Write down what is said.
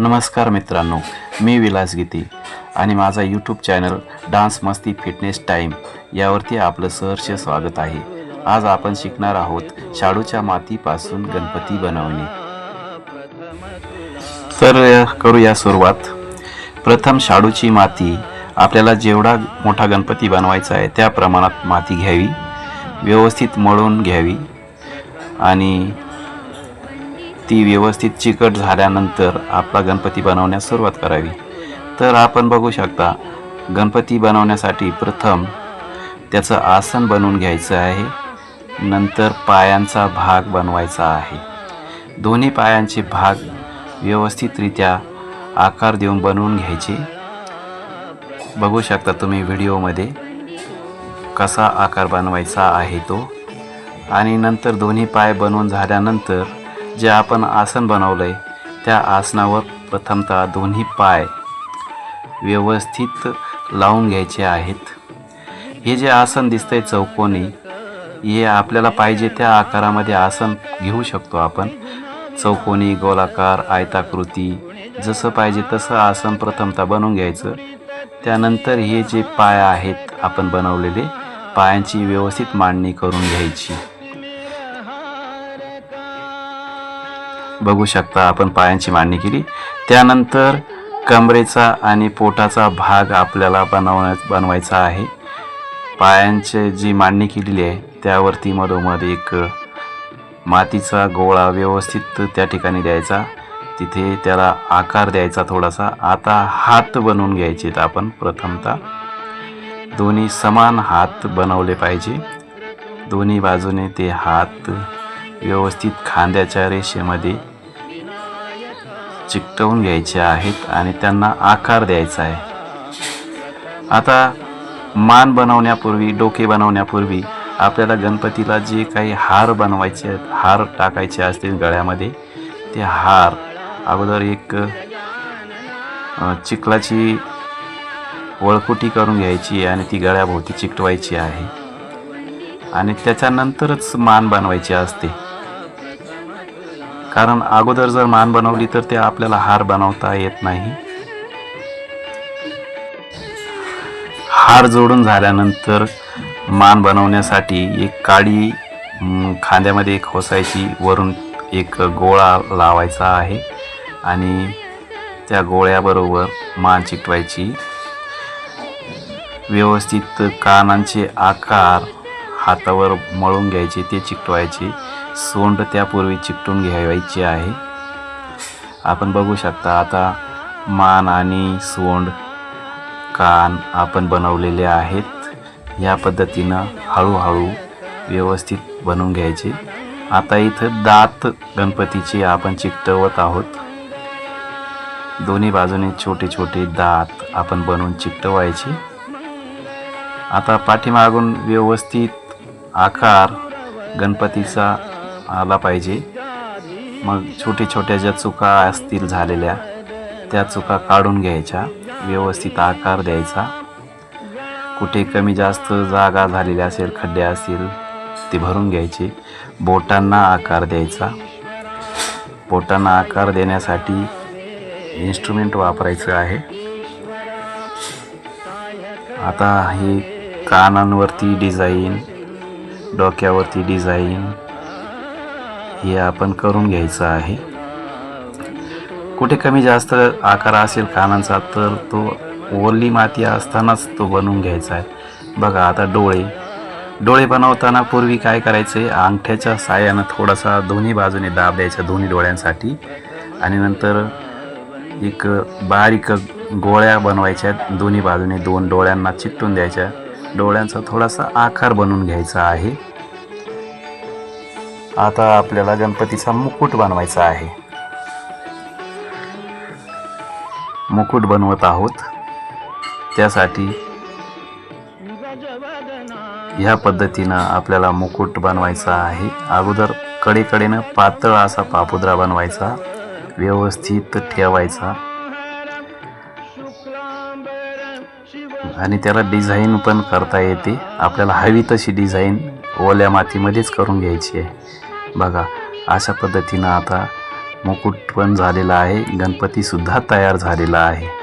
नमस्कार मित्रांनो मी विलास गीती आणि माझा यूट्यूब चॅनल डान्स मस्ती फिटनेस टाईम यावरती आपलं सहर्ष स्वागत आहे. आज आपण शिकणार आहोत शाडूच्या मातीपासून गणपती बनवणे. तर करूया सुरुवात. प्रथम शाडूची माती आपल्याला जेवढा मोठा गणपती बनवायचा आहे त्या प्रमाणात माती घ्यावी व्यवस्थित मळून घ्यावी आणि ती व्यवस्थित चिकट झाल्यानंतर आपला गणपती बनवण्यास सुरुवात करावी. तर आपण बघू शकता गणपती बनवण्यासाठी प्रथम त्याचं आसन बनवून घ्यायचं आहे. नंतर पायांचा भाग बनवायचा आहे. दोन्ही पायांचे भाग व्यवस्थितरित्या आकार देऊन बनवून घ्यायचे. बघू शकता तुम्ही व्हिडिओमध्ये कसा आकार बनवायचा आहे तो. आणि नंतर दोन्ही पाय बनवून झाल्यानंतर जे आपण आसन बनवलं आहे त्या आसनावर प्रथमतः दोन्ही पाय व्यवस्थित लावून घ्यायचे आहेत. हे जे आसन दिसतंय चौकोनी हे आपल्याला पाहिजे त्या आकारामध्ये आसन घेऊ शकतो आपण. चौकोनी गोलाकार आयताकृती जसं पाहिजे तसं आसन प्रथमतः बनवून घ्यायचं. त्यानंतर हे जे पाय आहेत आपण बनवलेले पायांची व्यवस्थित मांडणी करून घ्यायची. बघू शकता आपण पायांची मांडणी केली. त्यानंतर कमरेचा आणि पोटाचा भाग आपल्याला बनवण्या बनवायचा आहे. पायांची जी मांडणी केलेली आहे त्यावरती मधोमध एक मातीचा गोळा व्यवस्थित त्या ठिकाणी द्यायचा. तिथे त्याला आकार द्यायचा थोडासा. आता हात बनवून घ्यायचे आपण प्रथमतः. दोन्ही समान हात बनवले पाहिजे. दोन्ही बाजूने ते हात व्यवस्थित खांद्याच्या रेषेमध्ये चिकटवून घ्यायचे आहेत आणि त्यांना आकार द्यायचा आहे. आता मान बनवण्यापूर्वी डोके बनवण्यापूर्वी आपल्याला गणपतीला जे काही हार बनवायचे आहेत हार टाकायचे असतील गळ्यामध्ये ते हार अगोदर एक चिखलाची वळकुटी करून घ्यायची आणि ती गळ्याभोवती चिकटवायची आहे. आणि त्याच्यानंतरच मान बनवायची असते. कारण अगोदर जर मान बनवली तर ते आपल्याला हार बनवता येत नाही. हार जोडून झाल्यानंतर मान बनवण्यासाठी एक काडी खांद्यामध्ये एक होसायची वरून एक गोळा लावायचा आहे आणि त्या गोळ्याबरोबर मान चिकवायची व्यवस्थित कानांचे आकार हातावर मळून घ्यायचे ते चिकटवायचे सोंड त्यापूर्वी चिकटून घ्यावायची आहे. आपण बघू शकता आता मान आणि सोंड कान आपण बनवलेले आहेत. या पद्धतीनं हळूहळू व्यवस्थित बनवून घ्यायचे. आता इथं दात गणपतीचे आपण चिकटवत आहोत. दोन्ही बाजूने छोटे छोटे दात आपण बनवून चिकटवायचे. आता पाठीमागून व्यवस्थित आकार गणपतीचा आला पाहिजे. मग छोटे छोट्या ज्या चुका असतील झालेल्या त्या चुका काढून घ्यायच्या. व्यवस्थित आकार द्यायचा. कुठे कमी जास्त जागा झालेल्या असेल खड्डे असतील ते भरून घ्यायचे. बोटांना आकार द्यायचा. बोटांना आकार देण्यासाठी इन्स्ट्रुमेंट वापरायचं आहे. आता हे कानांवरती डिझाईन डोक्यावरती डिझाईन हे आपण करून घ्यायचं आहे. कुठे कमी जास्त आकार असेल कानांचा तर तो ओली माती असतानाच तो बनवून घ्यायचा आहे. बघा आता डोळे. डोळे बनवताना पूर्वी काय करायचे? अंगठ्याच्या साह्यानं थोडासा दोन्ही बाजूने दाब द्यायचा दोन्ही डोळ्यांसाठी. आणि नंतर एक बारीक गोळ्या बनवायच्या दोन्ही बाजूने दोन डोळ्यांना चिकटून द्यायच्या. डोळ्यांचा थोडासा आकार बनवून घ्यायचा आहे. आता आपल्याला गणपतीचा मुकुट बनवायचा आहे. मुकुट बनवत आहोत. त्यासाठी ह्या पद्धतीनं आपल्याला मुकुट बनवायचा आहे. अगोदर कडेकडेनं पातळ असा पापुद्रा बनवायचा व्यवस्थित ठेवायचा. आणि त्याला डिझाईन पण करता येते. आपल्याला हवी तशी डिझाईन ओल्या मातीमध्येच करून घ्यायची आहे. बघा अशा पद्धतीनं आता मुकुट पण झालेला आहे गणपतीसुद्धा तयार झालेला आहे.